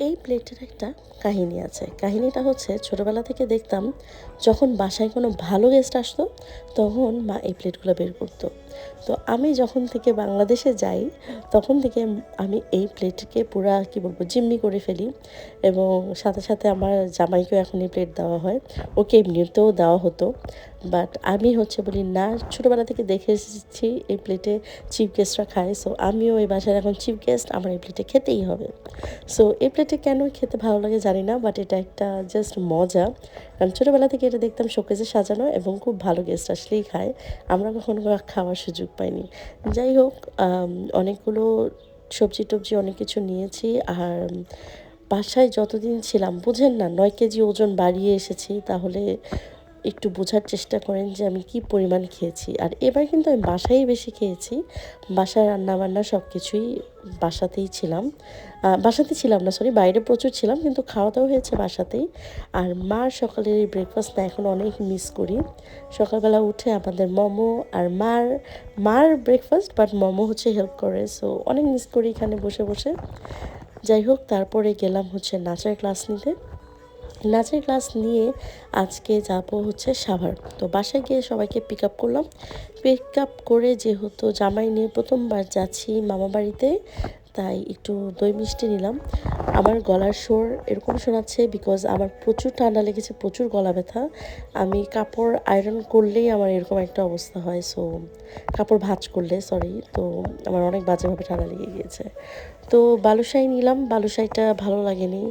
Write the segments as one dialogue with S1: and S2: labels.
S1: এই প্লেটের একটা কাহিনী আছে। কাহিনীটা হচ্ছে, ছোটোবেলা থেকে দেখতাম, যখন বাসায় কোনো ভালো গেস্ট আসতো, তখন মা এই প্লেটগুলো বের করতো। তো আমি যখন থেকে বাংলাদেশে যাই, তখন থেকে আমি এই প্লেটকে পুরা, কি বলব, জিম্মি করে ফেলি এবং সাথে সাথে আমার জামাইকেও এখন এই প্লেট দেওয়া হয়। ওকে এমনিতেও দেওয়া হতো বাট আমি হচ্ছে বলি, না, ছোটোবেলা থেকে দেখে এসেছি এই প্লেটে চিফ গেস্টরা খায়। সো আমিও এই বাসায় এখন চিফ গেস্ট আমার এই প্লেটে খেতেই হবে। সো এই প্লেটে কেন খেতে ভালো লাগে জানি না বাট এটা একটা জাস্ট মজা। কারণ ছোটোবেলা থেকে এটা দেখতাম শোকেজে সাজানো এবং খুব ভালো গেস্ট আসলেই খায়। আমরা কখনো খাওয়ার সুযোগ পাইনি। যাই হোক অনেকগুলো সবজি টবজি অনেক কিছু নিয়েছি আর বাসায় যতদিন ছিলাম, বুঝেন না, নয় কেজি ওজন বাড়িয়ে এসেছি, তাহলে একটু বোঝার চেষ্টা করেন যে আমি কি পরিমাণ খেয়েছি। আর এবার কিন্তু আমি বাসায় বেশি খেয়েছি। বাসায় রান্নাবান্না সব কিছুই বাসাতেই ছিলাম। বাসাতে ছিলাম না সরি বাইরে প্রচুর ছিলাম, কিন্তু খাওয়া দাওয়া হয়েছে বাসাতেই। আর মার সকালের এই ব্রেকফাস্টটা এখন অনেক মিস করি। সকালবেলা উঠে আমাদের মোমো আর মার মার ব্রেকফাস্ট বাট মোমো হচ্ছে হেল্প করে সো অনেক মিস করি এখানে বসে বসে। যাই হোক, তারপরে গেলাম হচ্ছে নাচার ক্লাস নিতে। নাচের ক্লাস নিয়ে আজকে যাব হচ্ছে সাভার। তো বাসায় গিয়ে সবাইকে পিক আপ করলাম। পিক আপ করে যেহেতু জামাই নিয়ে প্রথমবার যাচ্ছি মামা বাড়িতে, তাই একটু দই মিষ্টি নিলাম। আমার গলার সোর এরকম শোনাচ্ছে বিকজ আমার প্রচুর ঠান্ডা লেগেছে, প্রচুর গলা ব্যথা। আমি কাপড় আয়রন করলেই আমার এরকম একটা অবস্থা হয় সো কাপড় ভাজ করলে সরি তো আমার অনেক বাজেভাবে ঠান্ডা লেগে গিয়েছে। তো বালুশাই নিলাম, বালুশাইটা ভালো লাগেনি।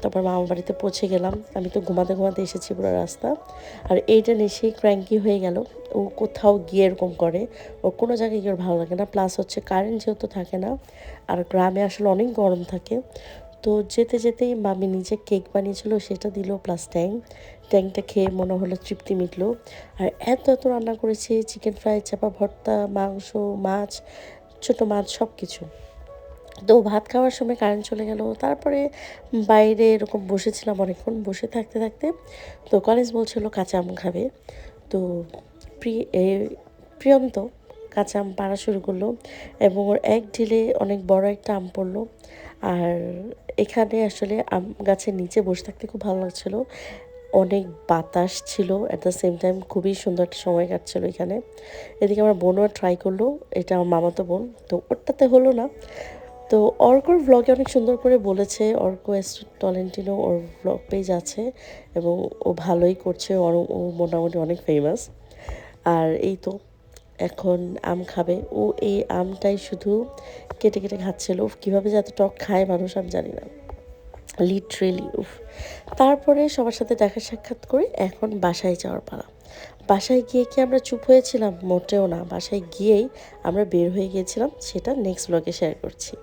S1: তারপর মামা বাড়িতে পৌঁছে গেলাম। আমি তো ঘুমাতে ঘুমাতে এসেছি পুরো রাস্তা। আর এইটা নেশেই ক্র্যাঙ্কি হয়ে গেল। ও কোথাও গিয়ে এরকম করে। ও কোনো জায়গায় গিয়ে ভালো লাগে না। প্লাস হচ্ছে কারেন্ট যেহেতু থাকে না, আর গ্রামে আসলে অনেক গরম থাকে। তো যেতে যেতেই মামি নিজে কেক বানিয়েছিল, সেটা দিল প্লাস ট্যাং ট্যাংটা খেয়ে মনে হলো তৃপ্তি মিটলো। আর এত এত রান্না করেছি চিকেন ফ্রাই চাপা ভর্তা, মাংস, মাছ, ছোটো মাছ সব কিছু তো ভাত খাওয়ার সময় কারেন্ট চলে গেল। তারপরে বাইরে এরকম বসেছিলাম অনেকক্ষণ, বসে থাকতে থাকতে তো কলেজ বলছিল কাঁচা আম খাবে। তো প্রি প্রিয়ন্ত কাঁচা আম পাড়া শুরু করল এবং ওর এক ঢিলে অনেক বড় একটা আম পড়ল। আর এখানে আসলে আম গাছের নিচে বসে থাকতে খুব ভালো লাগছিল। অনেক বাতাস ছিল অ্যাট দ্য সেম টাইম খুবই সুন্দর একটা সময় কাটছিল এখানে। এদিকে আমার বোনও ট্রাই করল, এটা আমার মামাতো বোন, তো ওরটাতে হলো না। তো অর্কর ভ্লগে অনেক সুন্দর করে বলেছে, অর্ক টলেন্টিনো ওর ভ্লগ পেজ আছে এবং ও ভালোই করছে, ওর, ও মোটামুটি অনেক ফেমাস আর এই তো, এখন আম খাবে। ও এই আমটাই শুধু কেটে কেটে খাচ্ছিল। কীভাবে যে এত টক খায় মানুষ আমি জানি না। লিটারেলি উফ। তারপরে সবার সাথে দেখা সাক্ষাৎ করে, এখন বাসায় যাওয়ার পালা। বাসায় গিয়ে কি আমরা চুপ হয়েছিলাম? মোটেও না। বাসায় গিয়েই আমরা বের হয়ে গিয়েছিলাম, সেটা নেক্সট ব্লগে শেয়ার করছি।